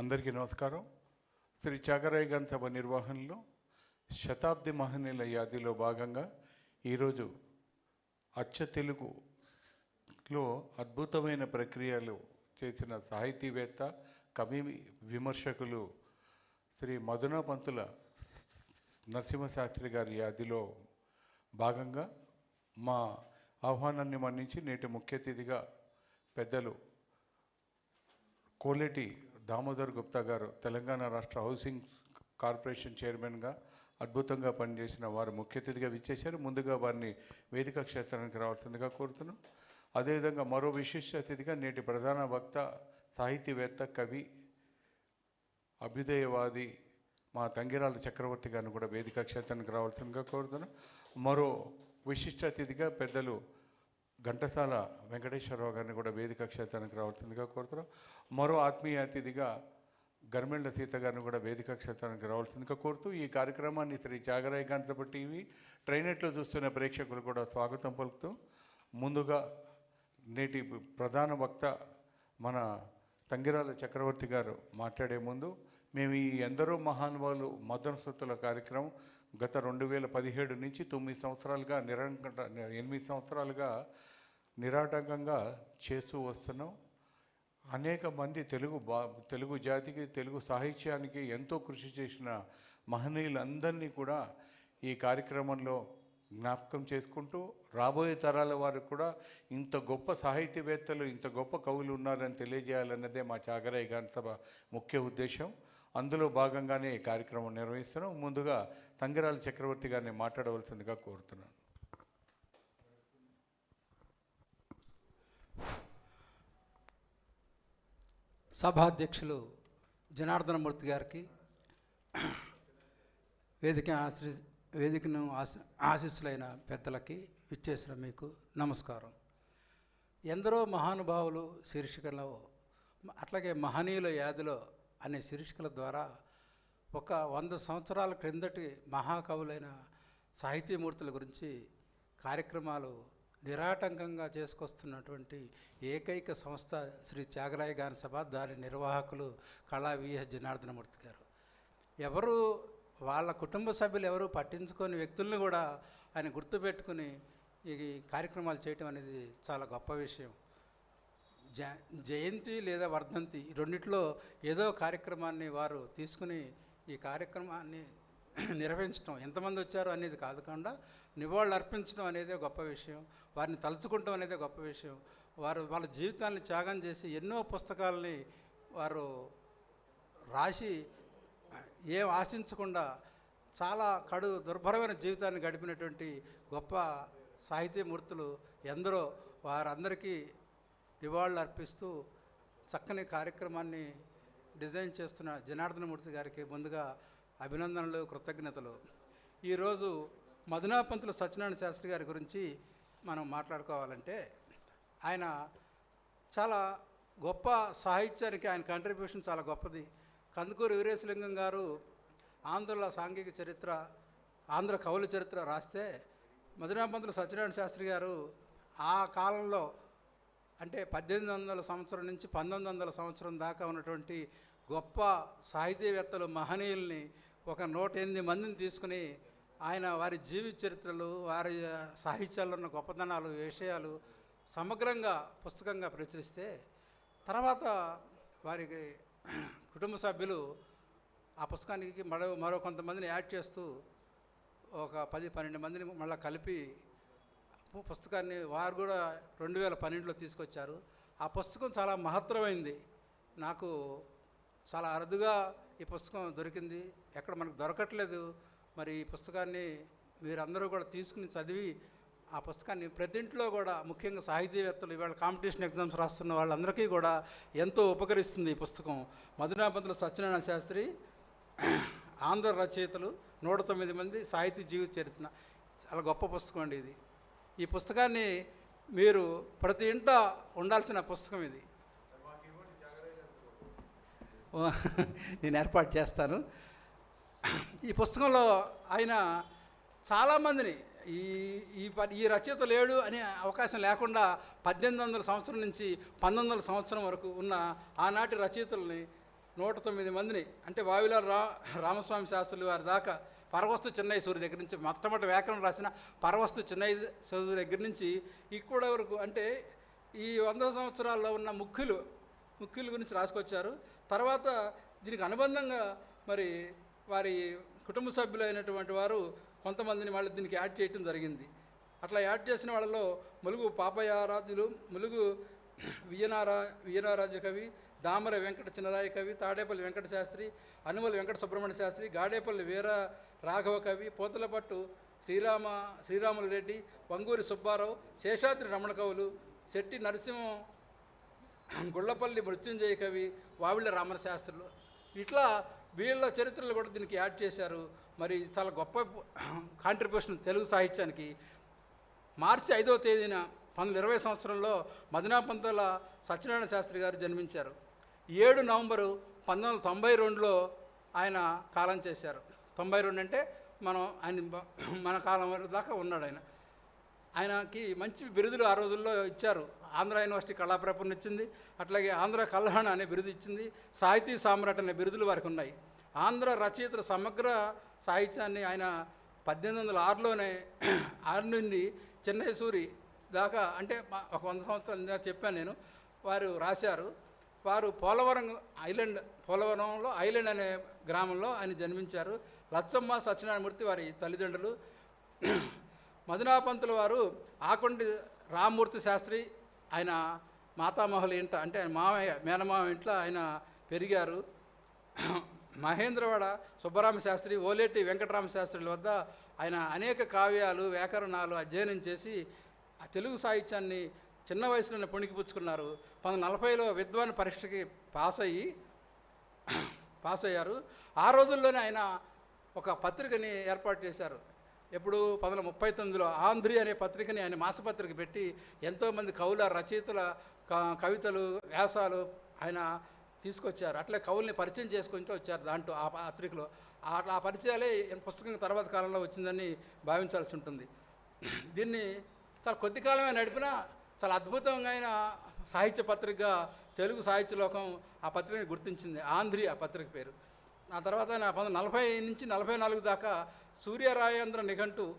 అందరికీ నమస్కారం. శ్రీ చాగరాయ సభ నిర్వహణలో శతాబ్ది మహనీయుల యాదిలో భాగంగా ఈరోజు అచ్చ తెలుగులో అద్భుతమైన ప్రక్రియలు చేసిన సాహితీవేత్త కవి విమర్శకులు శ్రీ మధున పంతుల నరసింహశాస్త్రి గారి యాదిలో భాగంగా మా ఆహ్వానాన్ని మన్నించి నేటి ముఖ్య అతిథిగా పెద్దలు కోలేటి దామోదర్ గుప్తా గారు తెలంగాణ రాష్ట్ర హౌసింగ్ కార్పొరేషన్ చైర్మన్గా అద్భుతంగా పనిచేసిన వారు ముఖ్య అతిథిగా విచ్చేశారు. ముందుగా వారిని వేదిక క్షేత్రానికి రావాల్సిందిగా కోరుతున్నాం. అదేవిధంగా మరో విశిష్ట అతిథిగా నేటి ప్రధాన వక్త సాహితీవేత్త కవి అభ్యుదయవాది మా తంగిరాల చక్రవర్తి గారిని కూడా వేదిక క్షేత్రానికి రావాల్సిందిగా కోరుతున్నాం. మరో విశిష్ట అతిథిగా పెద్దలు ఘంటసాల వెంకటేశ్వరరావు గారిని కూడా వేదిక క్షేత్రానికి రావాల్సిందిగా కోరుతున్నాం. మరో ఆత్మీయ అతిథిగా గర్మెళ్ళ సీత గారిని కూడా వేదిక క్షేత్రానికి రావాల్సిందిగా కోరుతూ ఈ కార్యక్రమాన్ని శ్రీ జాగరాయ గంటప టీవీ ట్రైనెట్లో చూస్తున్న ప్రేక్షకులు కూడా స్వాగతం పలుకుతూ ముందుగా నేటి ప్రధాన వక్త మన తంగిరాల చక్రవర్తి గారు మాట్లాడే ముందు మేము ఈ ఎందరో మహానుభావులు మదనసత్తుల కార్యక్రమం గత రెండు వేల పదిహేడు నుంచి తొమ్మిది సంవత్సరాలుగా నిరంకట ఎనిమిది సంవత్సరాలుగా నిరాటంకంగా చేస్తూ వస్తున్నాం. అనేక మంది తెలుగు బా తెలుగు జాతికి తెలుగు సాహిత్యానికి ఎంతో కృషి చేసిన మహనీయులందరినీ కూడా ఈ కార్యక్రమంలో జ్ఞాపకం చేసుకుంటూ రాబోయే తరాల వారికి కూడా ఇంత గొప్ప సాహితీవేత్తలు ఇంత గొప్ప కవులు ఉన్నారని తెలియజేయాలన్నదే మా చాగరాయ గారి సభ ముఖ్య ఉద్దేశం. అందులో భాగంగానే కార్యక్రమం నిర్వహిస్తున్నాం. ముందుగా తంగిరాల చక్రవర్తి గారిని మాట్లాడవలసిందిగా కోరుతున్నాను. సభాధ్యక్షులు జనార్దనమూర్తి గారికి వేదిక ఆశ్రి వేదికను ఆశ ఆశీస్సులైన పెద్దలకి ఇచ్చేసిన మీకు నమస్కారం. ఎందరో మహానుభావులు శీర్షికలో అట్లాగే మహనీయుల యాదిలో అనే శీర్షికల ద్వారా ఒక వంద సంవత్సరాల క్రిందటి మహాకవులైన సాహితీమూర్తుల గురించి కార్యక్రమాలు నిరాటంకంగా చేసుకొస్తున్నటువంటి ఏకైక సంస్థ శ్రీ త్యాగరాయ గాన సభ దాని నిర్వాహకులు కళా విఎస్ జనార్దనమూర్తి గారు. ఎవరు వాళ్ళ కుటుంబ సభ్యులు ఎవరు పట్టించుకొని వ్యక్తులను కూడా ఆయన గుర్తుపెట్టుకుని ఈ కార్యక్రమాలు చేయటం అనేది చాలా గొప్ప విషయం. జ జయంతి లేదా వర్ధంతి రెండిట్లో ఏదో కార్యక్రమాన్ని వారు తీసుకుని ఈ కార్యక్రమాన్ని నిర్వహించడం ఎంతమంది వచ్చారో అనేది కాదు కాకుండా నివాళులు అర్పించడం అనేది గొప్ప విషయం. వారిని తలుచుకుంటాం అనేది గొప్ప విషయం. వారు వాళ్ళ జీవితాన్ని త్యాగం చేసి ఎన్నో పుస్తకాలని వారు రాసి ఏం ఆశించకుండా చాలా కడు దుర్భరమైన జీవితాన్ని గడిపినటువంటి గొప్ప సాహితీమూర్తులు ఎందరో వారందరికీ నివాళులు అర్పిస్తూ చక్కని కార్యక్రమాన్ని డిజైన్ చేస్తున్న జనార్దనమూర్తి గారికి ముందుగా అభినందనలు కృతజ్ఞతలు. ఈరోజు మధునాపంతులు సత్యనారాయణ శాస్త్రి గారి గురించి మనం మాట్లాడుకోవాలంటే ఆయన చాలా గొప్ప సాహిత్యానికి ఆయన కంట్రిబ్యూషన్ చాలా గొప్పది. కందుకూరు వీరేశలింగం గారు ఆంధ్రుల సాంఘిక చరిత్ర ఆంధ్ర కవుల చరిత్ర రాస్తే మధునాపంతులు సత్యనారాయణ శాస్త్రి గారు ఆ కాలంలో అంటే పద్దెనిమిది వందల సంవత్సరం నుంచి పంతొమ్మిది వందల సంవత్సరం దాకా ఉన్నటువంటి గొప్ప సాహితీవేత్తలు మహనీయుల్ని ఒక నూట ఎనిమిది మందిని తీసుకుని ఆయన వారి జీవిత చరిత్రలు వారి సాహిత్యాల్లో ఉన్న గొప్పదనాలు విషయాలు సమగ్రంగా పుస్తకంగా ప్రచురిస్తే తర్వాత వారికి కుటుంబ సభ్యులు ఆ పుస్తకానికి మరో మరో కొంతమందిని యాడ్ చేస్తూ ఒక పది పన్నెండు మందిని మళ్ళీ కలిపి పుస్తకాన్ని వారు కూడా రెండు వేల పన్నెండులో తీసుకొచ్చారు. ఆ పుస్తకం చాలా మహత్తరమైంది. నాకు చాలా అరుదుగా ఈ పుస్తకం దొరికింది. ఎక్కడ మనకు దొరకట్లేదు. మరి ఈ పుస్తకాన్ని మీరందరూ కూడా తీసుకుని చదివి ఆ పుస్తకాన్ని ప్రతింట్లో కూడా ముఖ్యంగా సాహితీవేత్తలు ఇవాళ కాంపిటీషన్ ఎగ్జామ్స్ రాస్తున్న వాళ్ళందరికీ కూడా ఎంతో ఉపకరిస్తుంది ఈ పుస్తకం. మధునాపంతుల సత్యనారాయణ శాస్త్రి ఆంధ్ర రచయితలు నూట తొమ్మిది మంది సాహితీ జీవిత చరిత్ర చాలా గొప్ప పుస్తకం అండి ఇది. ఈ పుస్తకాన్ని మీరు ప్రతి ఇంట ఉండాల్సిన పుస్తకం ఇది. నేను ఏర్పాటు చేస్తాను. ఈ పుస్తకంలో ఆయన చాలామందిని ఈ ఈ ప- ఈ రచయిత లేడు అనే అవకాశం లేకుండా పద్దెనిమిది వందల సంవత్సరం నుంచి పంతొమ్మిది వందల సంవత్సరం వరకు ఉన్న ఆనాటి రచయితల్ని నూట తొమ్మిది మందిని అంటే వావిల రా రామస్వామి శాస్త్రులు వారి దాకా పరవస్తు చెన్నై సూర్య దగ్గర నుంచి మొట్టమొదటి వ్యాకరణం రాసిన పరవస్తు చెన్నై సూర్య దగ్గర నుంచి ఇక్కడ వరకు అంటే ఈ వంద సంవత్సరాల్లో ఉన్న ముఖ్యులు ముఖ్యుల గురించి రాసుకొచ్చారు. తర్వాత దీనికి అనుబంధంగా మరి వారి కుటుంబ సభ్యులైనటువంటి వారు కొంతమందిని వాళ్ళు దీనికి యాడ్ చేయటం జరిగింది. అట్లా యాడ్ చేసిన వాళ్ళలో ములుగు పాపయారాధులు ములుగు వియనారా విజయనారాజ కవి దామర వెంకట చిన్నరాయ కవి తాడేపల్లి వెంకట శాస్త్రి అనుమల వెంకట సుబ్రహ్మణ్య శాస్త్రి గాడేపల్లి వీర రాఘవ కవి పోతలపట్టు శ్రీరామ శ్రీరాములు రెడ్డి వంగూరి సుబ్బారావు శేషాద్రి రమణ కవులు శెట్టి నరసింహం గుళ్ళపల్లి మృత్యుంజయ కవి వావిళ్ళ రామన శాస్త్రులు. ఇట్లా వీళ్ళ చరిత్రలు కూడా దీనికి యాడ్ చేశారు. మరి చాలా గొప్ప కాంట్రిబ్యూషన్ తెలుగు సాహిత్యానికి. మార్చి ఐదవ తేదీన పంతొమ్మిది ఇరవై సంవత్సరంలో మదినాపంతుల సత్యనారాయణ శాస్త్రి గారు జన్మించారు. ఏడు నవంబరు పంతొమ్మిది వందల తొంభై రెండులో ఆయన కాలం చేశారు. తొంభై రెండు అంటే మనం ఆయన మన కాలం వరకు దాకా ఉన్నాడు ఆయన. ఆయనకి మంచి బిరుదులు ఆ రోజుల్లో ఇచ్చారు. ఆంధ్ర యూనివర్సిటీ కళాప్రపణ ఇచ్చింది. అట్లాగే ఆంధ్ర కళ్యాణ అనే బిరుదు ఇచ్చింది. సాహితీ సామ్రాట్ అనే బిరుదులు వారికి ఉన్నాయి. ఆంధ్ర రచయితల సమగ్ర సాహిత్యాన్ని ఆయన పద్దెనిమిది వందల ఆరులోనే ఆరు నుండి చెన్నై సూరి దాకా అంటే ఒక వంద సంవత్సరాలు చెప్పాను నేను. వారు రాశారు. వారు పోలవరం ఐలండ్ పోలవరంలో ఐలండ్ అనే గ్రామంలో ఆయన జన్మించారు. లచ్చమ్మ సత్యనారాయణమూర్తి వారి తల్లిదండ్రులు. మధునాపంతుల వారు ఆకొండి రామ్మూర్తి శాస్త్రి ఆయన మాతామహుల ఇంట అంటే ఆయన మామయ్య మేనమామ ఇంట్లో ఆయన పెరిగారు. మహేంద్రవాడ సుబ్బరామ శాస్త్రి ఓలేటి వెంకటరామ శాస్త్రుల వద్ద ఆయన అనేక కావ్యాలు వ్యాకరణాలు అధ్యయనం చేసి ఆ తెలుగు సాహిత్యాన్ని చిన్న వయసులోనే పుణికిపుచ్చుకున్నారు పంతొమ్మిది నలభైలో విద్వాన్ పరీక్షకి పాస్ అయ్యి పాస్ అయ్యారు ఆ రోజుల్లోనే ఆయన ఒక పత్రికని ఏర్పాటు చేశారు. ఎప్పుడు పంతొమ్మిది ముప్పై తొమ్మిదిలో ఆంధ్రి అనే పత్రికని ఆయన మాసపత్రిక పెట్టి ఎంతోమంది కవుల రచయితల కవితలు వ్యాసాలు ఆయన తీసుకొచ్చారు. అట్లే కవుల్ని పరిచయం చేసుకుంటూ వచ్చారు దాంట్లో ఆ పత్రికలో. ఆ ఆ పరిచయాలే పుస్తకం తర్వాత కాలంలో వచ్చిందని భావించాల్సి ఉంటుంది. దీన్ని చాలా కొద్ది కాలమే నడిపినా చాలా అద్భుతంగా అయిన సాహిత్య పత్రికగా తెలుగు సాహిత్య లోకం ఆ పత్రికని గుర్తించింది. ఆంధ్రి ఆ పత్రిక పేరు. ఆ తర్వాత ఆయన పంతొమ్మిది నలభై నుంచి నలభై నాలుగు దాకా సూర్యరాయేంద్ర నిఘంటు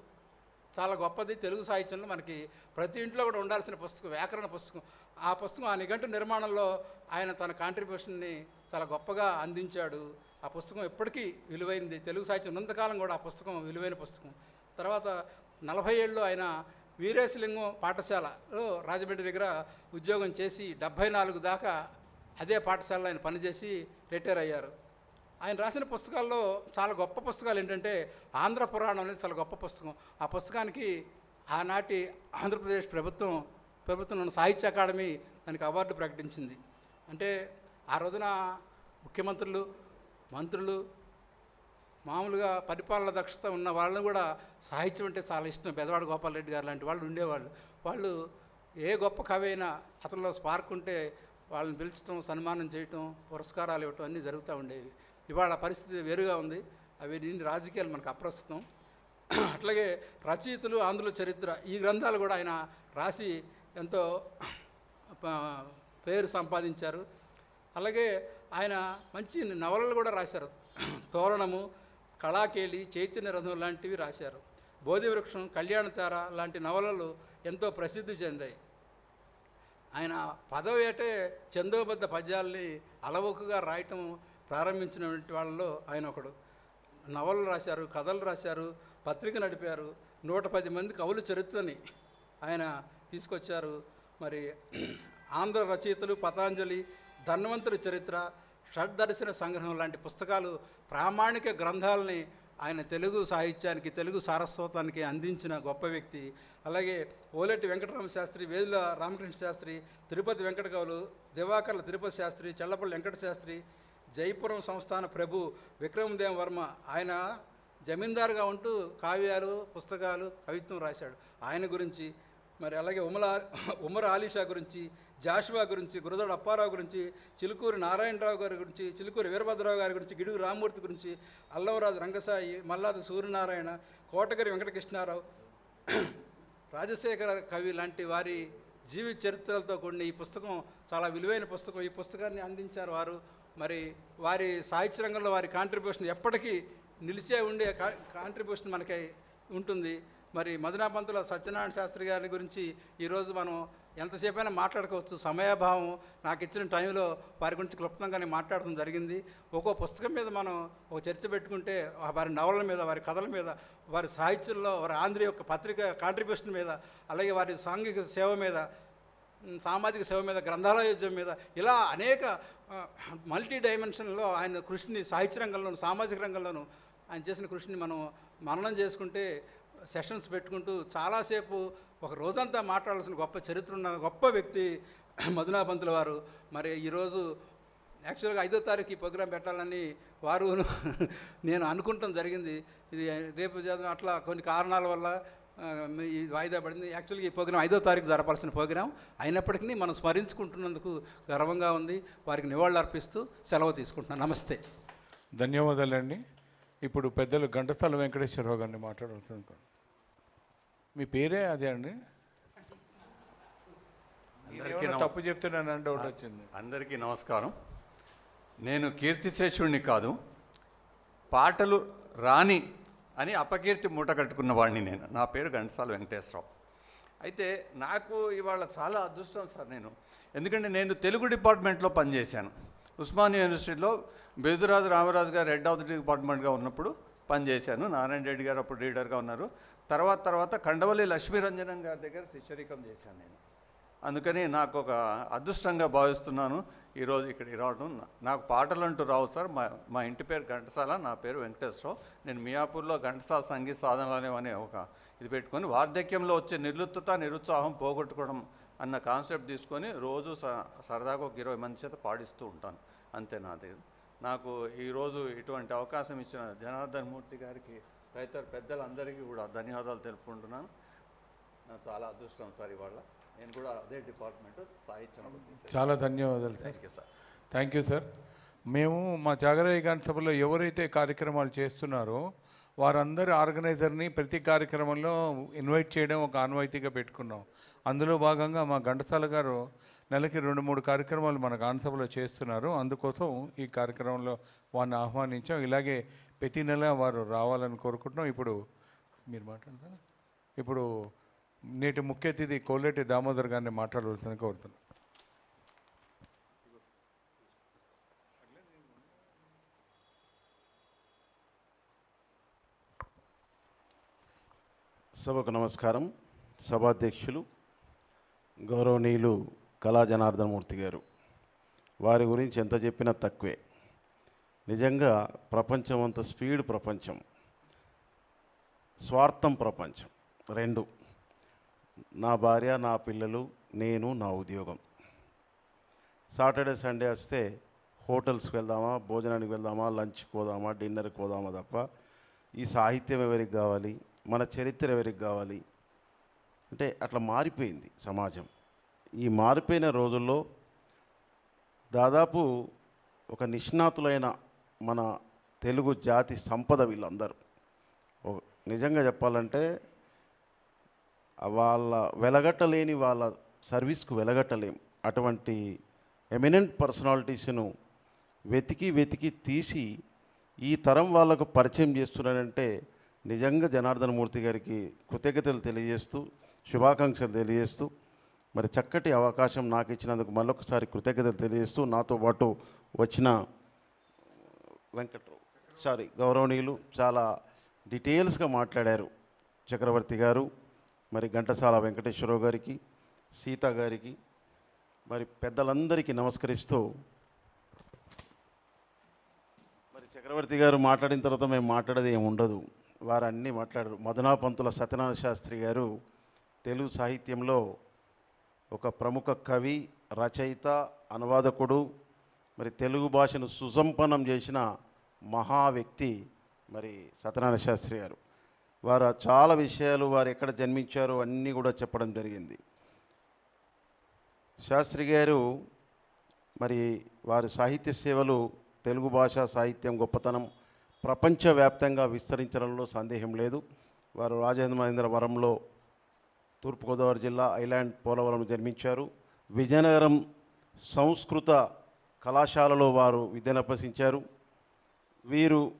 చాలా గొప్పది. తెలుగు సాహిత్యంలో మనకి ప్రతి ఇంట్లో కూడా ఉండాల్సిన పుస్తకం వ్యాకరణ పుస్తకం. ఆ పుస్తకం ఆ నిఘంటు నిర్మాణంలో ఆయన తన కాంట్రిబ్యూషన్ని చాలా గొప్పగా అందించాడు. ఆ పుస్తకం ఎప్పటికీ విలువైంది. తెలుగు సాహిత్యం ఉన్నంతకాలం కూడా ఆ పుస్తకం విలువైన పుస్తకం. తర్వాత నలభై ఏళ్ళు ఆయన వీరేశలింగం పాఠశాలలో రాజమండ్రి దగ్గర ఉద్యోగం చేసి డెబ్భై నాలుగు దాకా అదే పాఠశాలలో ఆయన పనిచేసి రిటైర్ అయ్యారు. ఆయన రాసిన పుస్తకాల్లో చాలా గొప్ప పుస్తకాలు ఏంటంటే ఆంధ్ర పురాణం అనేది చాలా గొప్ప పుస్తకం. ఆ పుస్తకానికి ఆనాటి ఆంధ్రప్రదేశ్ ప్రభుత్వం ప్రభుత్వం ఉన్న సాహిత్య అకాడమీ దానికి అవార్డు ప్రకటించింది. అంటే ఆ రోజున ముఖ్యమంత్రులు మంత్రులు మామూలుగా పరిపాలన దక్షత ఉన్న వాళ్ళని కూడా సాహిత్యం అంటే చాలా ఇష్టం. బెజవాడ గోపాలరెడ్డి గారు లాంటి వాళ్ళు ఉండేవాళ్ళు. వాళ్ళు ఏ గొప్ప కవి అయినా అతనిలో స్పార్క్ ఉంటే వాళ్ళని పిలిచడం సన్మానం చేయటం పురస్కారాలు ఇవ్వటం అన్నీ జరుగుతూ ఉండేవి. ఇవాళ పరిస్థితి వేరుగా ఉంది. అవి దీని రాజకీయాలు మనకు అప్రస్తుతం. అట్లాగే రచయితలు ఆంధ్రుల చరిత్ర ఈ గ్రంథాలు కూడా ఆయన రాసి ఎంతో పేరు సంపాదించారు. అలాగే ఆయన మంచి నవలలు కూడా రాశారు. తోరణము కళాకేళి చైతన్య రథం లాంటివి రాశారు. బోధివృక్షం కళ్యాణతార లాంటి నవలలు ఎంతో ప్రసిద్ధి చెందాయి. ఆయన పదవి అంటే చందోబద్ధ పద్యాల్ని అలవోకగా రాయటం ప్రారంభించినటువంటి వాళ్ళలో ఆయన ఒకడు. నవలలు రాశారు కథలు రాశారు పత్రిక నడిపారు నూట పది మంది కవుల చరిత్రని ఆయన తీసుకొచ్చారు. మరి ఆంధ్ర రచయితలు పతాంజలి ధన్వంతుడి చరిత్ర షడ్దర్శన సంగ్రహం లాంటి పుస్తకాలు ప్రామాణిక గ్రంథాలని ఆయన తెలుగు సాహిత్యానికి తెలుగు సారస్వతానికి అందించిన గొప్ప వ్యక్తి. అలాగే ఓలెట్టి వెంకటరామ శాస్త్రి వేదుల రామకృష్ణ శాస్త్రి తిరుపతి వెంకటగౌలు దివాకర్ల తిరుపతి శాస్త్రి చల్లపల్లి వెంకట శాస్త్రి జైపురం సంస్థాన ప్రభు విక్రమదేవ వర్మ ఆయన జమీందారుగా ఉంటూ కావ్యాలు పుస్తకాలు కవిత్వం రాశాడు. ఆయన గురించి మరి అలాగే ఉమల ఉమర్ ఆలీషా గురించి జాషువా గురించి గురదోడ అప్పారావు గురించి చిలుకూరి నారాయణరావు గారి గురించి చిలుకూరి వీరభద్రరావు గారి గురించి గిడుగు రామమూర్తి గురించి అల్లవరాజు రంగసాయి మల్లాది సూర్యనారాయణ కోటగిరి వెంకటకృష్ణారావు రాజశేఖర కవి లాంటి వారి జీవిత చరిత్రలతో కూడిన ఈ పుస్తకం చాలా విలువైన పుస్తకం. ఈ పుస్తకాన్ని అందించారు వారు. మరి వారి సాహిత్య రంగంలో వారి కాంట్రిబ్యూషన్ ఎప్పటికీ నిలిచే ఉండే కా- కాంట్రిబ్యూషన్ మనకి ఉంటుంది. మరి మదనాపంతుల సత్యనారాయణ శాస్త్రి గారి గురించి ఈరోజు మనం ఎంతసేపైనా మాట్లాడుకోవచ్చు. సమయాభావం నాకు ఇచ్చిన టైంలో వారి గురించి క్లుప్తంగానే మాట్లాడడం జరిగింది. ఒక్కో పుస్తకం మీద మనం ఒక చర్చ పెట్టుకుంటే వారి నవలల మీద వారి కథల మీద వారి సాహిత్యంలో వారి ఆంధ్ర యొక్క పత్రిక కాంట్రిబ్యూషన్ మీద అలాగే వారి సాంఘిక సేవ మీద సామాజిక సేవ మీద గ్రంథాలయోద్యమం మీద ఇలా అనేక మల్టీ డైమెన్షన్లో ఆయన కృషిని సాహిత్య రంగంలోను సామాజిక రంగంలోను ఆయన చేసిన కృషిని మనం మననం చేసుకుంటే సెషన్స్ పెట్టుకుంటూ చాలాసేపు ఒక రోజంతా మాట్లాడాల్సిన గొప్ప చరిత్ర ఉన్న గొప్ప వ్యక్తి మధునాపంతుల వారు. మరి ఈరోజు యాక్చువల్గా ఐదో తారీఖు ఈ ప్రోగ్రాం పెట్టాలని వారు నేను అనుకుంటాం జరిగింది. ఇది రేపు అట్లా కొన్ని కారణాల వల్ల ఇది ఈ వాయిదా పడింది. యాక్చువల్గా ఈ ప్రోగ్రాం ఐదో తారీఖు జరపాల్సిన ప్రోగ్రాం అయినప్పటికీ మనం స్మరించుకుంటున్నందుకు గర్వంగా ఉంది. వారికి నివాళులు అర్పిస్తూ సెలవు తీసుకుంటున్నాను. నమస్తే. ధన్యవాదాలండి. ఇప్పుడు పెద్దలు ఘంటసాల వెంకటేశ్వరరావు గారిని మాట్లాడుతున్నాను మీ పేరే అదే అండి? తప్పు చెప్తున్నానని డౌట్ వచ్చింది. అందరికీ నమస్కారం. నేను కీర్తిశేషుడిని కాదు పాటలు రాని అని అపకీర్తి మూట కట్టుకున్న వాడిని నేను. నా పేరు ఘంటసాల వెంకటేశ్వరరావు. అయితే నాకు ఇవాళ చాలా అదృష్టం సార్ నేను. ఎందుకంటే నేను తెలుగు డిపార్ట్మెంట్లో పనిచేశాను. ఉస్మానియా యూనివర్సిటీలో బెదురాజు రామరాజు గారు హెడ్ ఆఫ్ ది డిపార్ట్మెంట్గా ఉన్నప్పుడు పనిచేశాను. నారాయణ రెడ్డి గారు అప్పుడు లీడర్గా ఉన్నారు. తర్వాత తర్వాత కండవల్లి లక్ష్మీరంజనం గారి దగ్గర శిష్యరికం చేశాను నేను. అందుకని నాకు ఒక అదృష్టంగా భావిస్తున్నాను. ఈరోజు ఇక్కడికి రావడం నాకు పాటలు అంటూ రావు సార్. మా మా ఇంటి పేరు ఘంటసాల నా పేరు వెంకటేశ్వరరావు. నేను మియాపూర్లో ఘంటసాల సంగీత సాధనలు అనే ఒక ఇది పెట్టుకొని వార్ధక్యంలో వచ్చే నిర్లుప్తత నిరుత్సాహం పోగొట్టుకోవడం అన్న కాన్సెప్ట్ తీసుకొని రోజు స- సరదాగా ఒక ఇరవై మంది చేత పాడిస్తూ ఉంటాను. అంతే నా దగ్గర నాకు ఈరోజు ఇటువంటి అవకాశం ఇచ్చిన జనార్దన్ మూర్తి గారికి తదితర పెద్దలందరికీ కూడా ధన్యవాదాలు తెలుపుకుంటున్నాను. నాకు చాలా అదృష్టం సార్ ఇవాళ. నేను కూడా అదే డిపార్ట్మెంట్ సాహిత్యం చాలా ధన్యవాదాలు thank you sir thank you sir మేము మా జాగరయ్య గారి సభలో ఎవరైతే కార్యక్రమాలు చేస్తున్నారో వారందరి ఆర్గనైజర్ని ప్రతి కార్యక్రమంలో ఇన్వైట్ చేయడం ఒక ఆన్వాయితీగా పెట్టుకున్నాం. అందులో భాగంగా మా ఘంటసాల గారు నెలకి రెండు మూడు కార్యక్రమాలు మన గానసభలో చేస్తున్నారు. అందుకోసం ఈ కార్యక్రమంలో వారిని ఆహ్వానించాం. ఇలాగే ప్రతి నెల వారు రావాలని కోరుకుంటున్నాం. ఇప్పుడు మీరు మాట్లాడతారా? ఇప్పుడు నేటి ముఖ్య అతిథి కోలేటి దామోదర్ గారిని మాట్లాడవలసిన కోరుతున్నాను సభకు నమస్కారం. సభాధ్యక్షులు గౌరవనీయులు కళా జనార్దనమూర్తి గారు వారి గురించి ఎంత చెప్పినా తక్కువే. నిజంగా ప్రపంచం అంత స్పీడ్ ప్రపంచం. స్వార్థం ప్రపంచం. రెండు నా భార్య నా పిల్లలు నేను నా ఉద్యోగం. సాటర్డే సండే వస్తే హోటల్స్కి వెళ్దామా భోజనానికి వెళ్దామా లంచ్కి పోదామా డిన్నర్కి పోదామా తప్ప ఈ సాహిత్యం ఎవరికి కావాలి? మన చరిత్ర ఎవరికి కావాలి? అంటే అట్లా మారిపోయింది సమాజం. ఈ మారిపోయిన రోజుల్లో దాదాపు ఒక నిష్ణాతులైన మన తెలుగు జాతి సంపద వీళ్ళందరూ. ఓ- నిజంగా చెప్పాలంటే వాళ్ళ వెలగట్టలేని వాళ్ళ సర్వీస్కు వెలగట్టలేం. అటువంటి ఎమినెంట్ పర్సనాలిటీస్ను వెతికి వెతికి తీసి ఈ తరం వాళ్ళకు పరిచయం చేస్తున్నానంటే నిజంగా జనార్దన మూర్తి గారికి కృతజ్ఞతలు తెలియజేస్తూ శుభాకాంక్షలు తెలియజేస్తూ మరి చక్కటి అవకాశం నాకు ఇచ్చినందుకు మళ్ళొకసారి కృతజ్ఞతలు తెలియజేస్తూ నాతో పాటు వచ్చిన వెంకట్రావు. సారీ గౌరవనీయులు చాలా డీటెయిల్స్గా మాట్లాడారు చక్రవర్తి గారు మరి ఘంటసాల వెంకటేశ్వరరావు గారికి సీత గారికి మరి పెద్దలందరికీ నమస్కరిస్తూ మరి చక్రవర్తి గారు మాట్లాడిన తర్వాత మేము మాట్లాడేది ఏమి ఉండదు. వారు అన్నీ మాట్లాడారు. మధునాపంతుల సత్యనారాయణ శాస్త్రి గారు తెలుగు సాహిత్యంలో ఒక ప్రముఖ కవి రచయిత అనువాదకుడు మరి తెలుగు భాషను సుసంపన్నం చేసిన మహా వ్యక్తి మరి సత్యనారాయణ శాస్త్రి గారు. వారు చాలా విషయాలు వారు ఎక్కడ జన్మించారో అన్నీ కూడా చెప్పడం జరిగింది. శాస్త్రి గారు మరి వారి సాహిత్య సేవలు తెలుగు భాష సాహిత్యం గొప్పతనం ప్రపంచవ్యాప్తంగా విస్తరించడంలో సందేహం లేదు. వారు రాజేంద్ర మహేంద్రవరంలో తూర్పుగోదావరి జిల్లా ఐలాండ్ పోలవరం జన్మించారు. విజయనగరం సంస్కృత కళాశాలలో వారు విద్యను అభ్యసించారు వీరు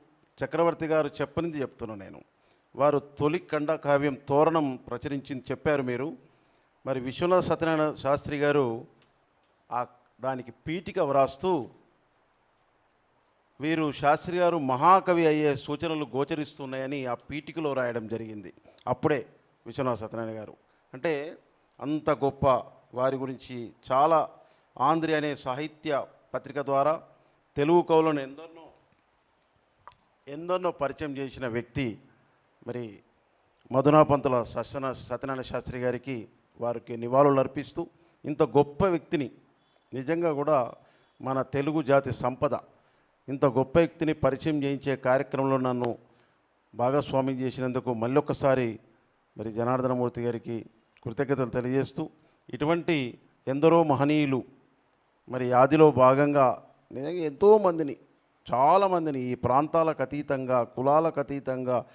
చక్రవర్తి గారు చెప్పనిది చెప్తున్నాను నేను. వారు తొలి ఖండ కావ్యం తోరణం ప్రచురించింది చెప్పారు మీరు. మరి విశ్వనాథ సత్యనారాయణ శాస్త్రి గారు ఆ దానికి పీఠిక వ్రాస్తూ వీరు శాస్త్రి గారు మహాకవి అయ్యే సూచనలు గోచరిస్తున్నాయని ఆ పీఠికలో రాయడం జరిగింది. అప్పుడే విశ్వనాథ సత్యనారాయణ గారు. అంటే అంత గొప్ప వారి గురించి చాలా ఆంధ్రి అనే సాహిత్య పత్రిక ద్వారా తెలుగు కవులను ఎందరినో ఎందరినో పరిచయం చేసిన వ్యక్తి మరి మధునాపంతుల సత్యన సత్యనారాయణ శాస్త్రి గారికి వారికి నివాళులు అర్పిస్తూ ఇంత గొప్ప వ్యక్తిని నిజంగా కూడా మన తెలుగు జాతి సంపద ఇంత గొప్ప వ్యక్తిని పరిచయం చేయించే కార్యక్రమంలో నన్ను భాగస్వామ్యం చేసినందుకు మళ్ళొక్కసారి మరి జనార్దనమూర్తి గారికి కృతజ్ఞతలు తెలియజేస్తూ ఇటువంటి ఎందరో మహనీయులు మరి ఆదిలో భాగంగా నిజంగా ఎంతోమందిని చాలామందిని ఈ ప్రాంతాలకు అతీతంగా కులాలకు అతీతంగా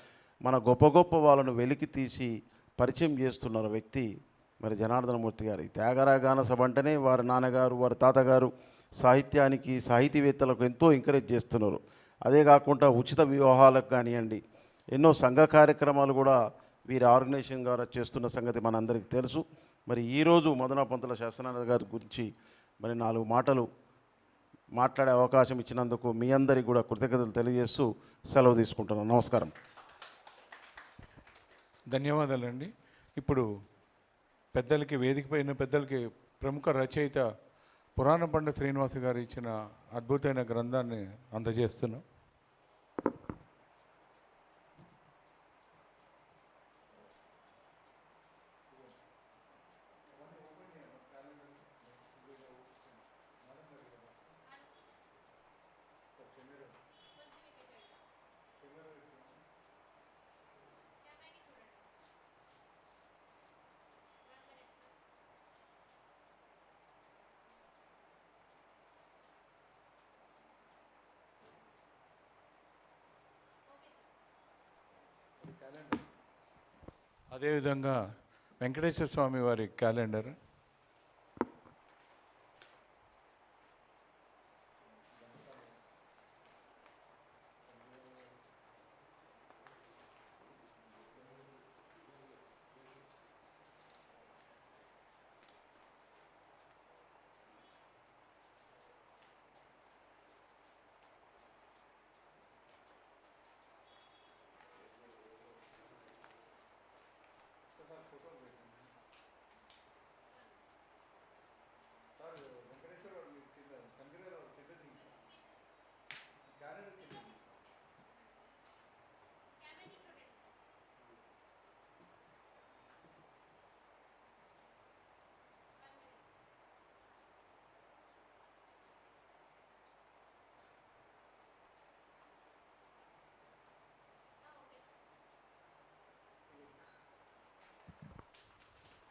మన గొప్ప గొప్ప వాళ్ళను వెలికి తీసి పరిచయం చేస్తున్నారు వ్యక్తి మరి జనార్దనమూర్తి గారు. ఈ త్యాగరాయ గాన సభ అంటేనే వారి నాన్నగారు వారి తాతగారు సాహిత్యానికి సాహితీవేత్తలకు ఎంతో ఎంకరేజ్ చేస్తున్నారు. అదే కాకుండా ఉచిత వివాహాలకు కానివ్వండి ఎన్నో సంఘ కార్యక్రమాలు కూడా వీరి ఆర్గనైజేషన్ ద్వారా చేస్తున్న సంగతి మనందరికీ తెలుసు. మరి ఈరోజు మదనపంతుల పంతుల గారి గురించి మరి నాలుగు మాటలు మాట్లాడే అవకాశం ఇచ్చినందుకు మీ అందరికీ కూడా కృతజ్ఞతలు తెలియజేస్తూ సెలవు తీసుకుంటున్నాను. నమస్కారం. ధన్యవాదాలండి. ఇప్పుడు పెద్దలకి వేదికపైన పెద్దలకి ప్రముఖ రచయిత పురాణ పండ శ్రీనివాస గారు ఇచ్చిన అద్భుతమైన గ్రంథాన్ని అందజేస్తున్నాం. అదేవిధంగా వెంకటేశ్వర స్వామి వారి క్యాలెండర్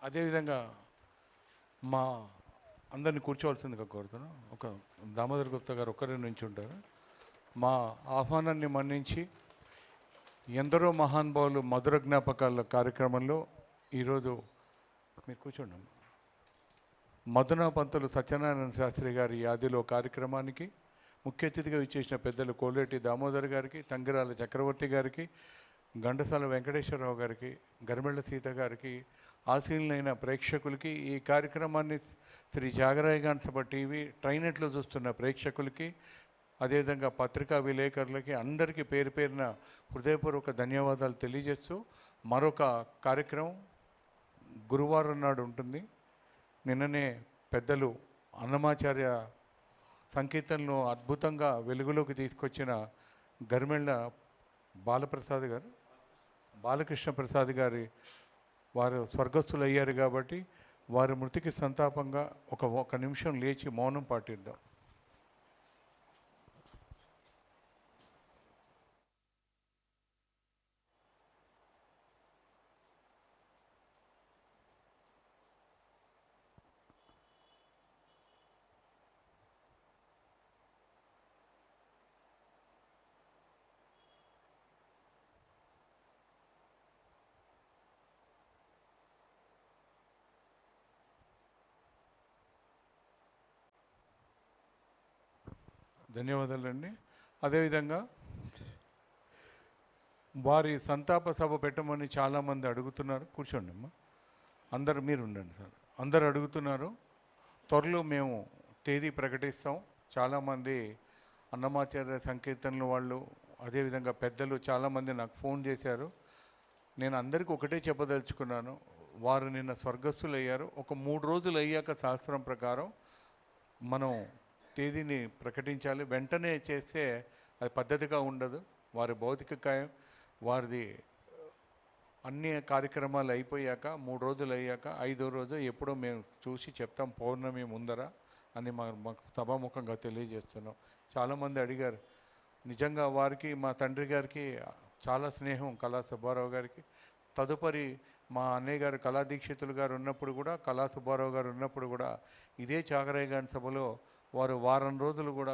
అదేవిధంగా మా అందరిని కూర్చోవలసిందిగా కోరుతున్నాం. ఒక దామోదర్ గుప్తా గారు ఒక్కరి నుంచి ఉంటారు. మా ఆహ్వానాన్ని మన్నించి ఎందరో మహానుభావులు మధుర జ్ఞాపకాల కార్యక్రమంలో ఈరోజు మీరు కూర్చోండి. మధునా పంతులు సత్యనారాయణ శాస్త్రి గారి యాదిలో కార్యక్రమానికి ముఖ్య అతిథిగా ఇచ్చేసిన పెద్దలు కోలేటి దామోదర్ గారికి తంగిరాల చక్రవర్తి గారికి గండసాల వెంకటేశ్వరరావు గారికి గరిమెళ్ళ సీత గారికి ఆశీనులైన ప్రేక్షకులకి ఈ కార్యక్రమాన్ని శ్రీ జాగరాయగాన్ సభ టీవీ ట్రైనెట్లో చూస్తున్న ప్రేక్షకులకి అదేవిధంగా పత్రికా విలేకరులకి అందరికీ పేరు పేరున హృదయపూర్వక ధన్యవాదాలు తెలియజేస్తూ మరొక కార్యక్రమం గురువారం నాడు ఉంటుంది. నిన్ననే పెద్దలు అన్నమాచార్య సంకీర్తనను అద్భుతంగా వెలుగులోకి తీసుకొచ్చిన గరిమెళ్ళ బాలప్రసాద్ గారు బాలకృష్ణ ప్రసాద్ గారి వారు స్వర్గస్థులు అయ్యారు కాబట్టి వారి మృతికి సంతాపంగా ఒక ఒక నిమిషం లేచి మౌనం పాటిద్దాం. ధన్యవాదాలండి. అదేవిధంగా వారి సంతాప సభ పెట్టమని చాలామంది అడుగుతున్నారు. కూర్చోండి అమ్మా. అందరు మీరు ఉండండి సార్. అందరు అడుగుతున్నారు. త్వరలో మేము తేదీ ప్రకటిస్తాం. చాలామంది అన్నమాచార్య సంకీర్తనలు వాళ్ళు అదేవిధంగా పెద్దలు చాలామంది నాకు ఫోన్ చేశారు. నేను అందరికీ ఒకటే చెప్పదలుచుకున్నాను. వారు నిన్న స్వర్గస్థులు అయ్యారు ఒక మూడు రోజులు అయ్యాక శాస్త్రం ప్రకారం మనం తేదీని ప్రకటించాలి. వెంటనే చేస్తే అది పద్ధతిగా ఉండదు. వారి భౌతిక కాయం వారిది అన్ని కార్యక్రమాలు అయిపోయాక మూడు రోజులు అయ్యాక ఐదో రోజు ఎప్పుడో మేము చూసి చెప్తాం పౌర్ణమి ముందర అని మా మాకు సభాముఖంగా తెలియజేస్తున్నాం. చాలామంది అడిగారు నిజంగా వారికి మా తండ్రి గారికి చాలా స్నేహం కళా సుబ్బారావు గారికి. తదుపరి మా అన్నయ్య గారు కళా దీక్షితులు గారు ఉన్నప్పుడు కూడా కళా సుబ్బారావు గారు ఉన్నప్పుడు కూడా ఇదే చాగరయ్య గారి సభలో వారు వారం రోజులు కూడా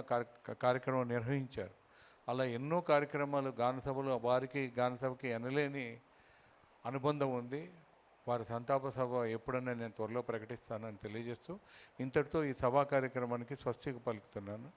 కార్యక్రమం నిర్వహించారు. అలా ఎన్నో కార్యక్రమాలు గానసభలు వారికి గానసభకి ఎనలేని అనుబంధం ఉంది. వారి సంతాప సభ ఎప్పుడన్నా నేను త్వరలో ప్రకటిస్తానని తెలియజేస్తూ ఇంతటితో ఈ సభా కార్యక్రమానికి స్వస్తికి పలుకుతున్నాను.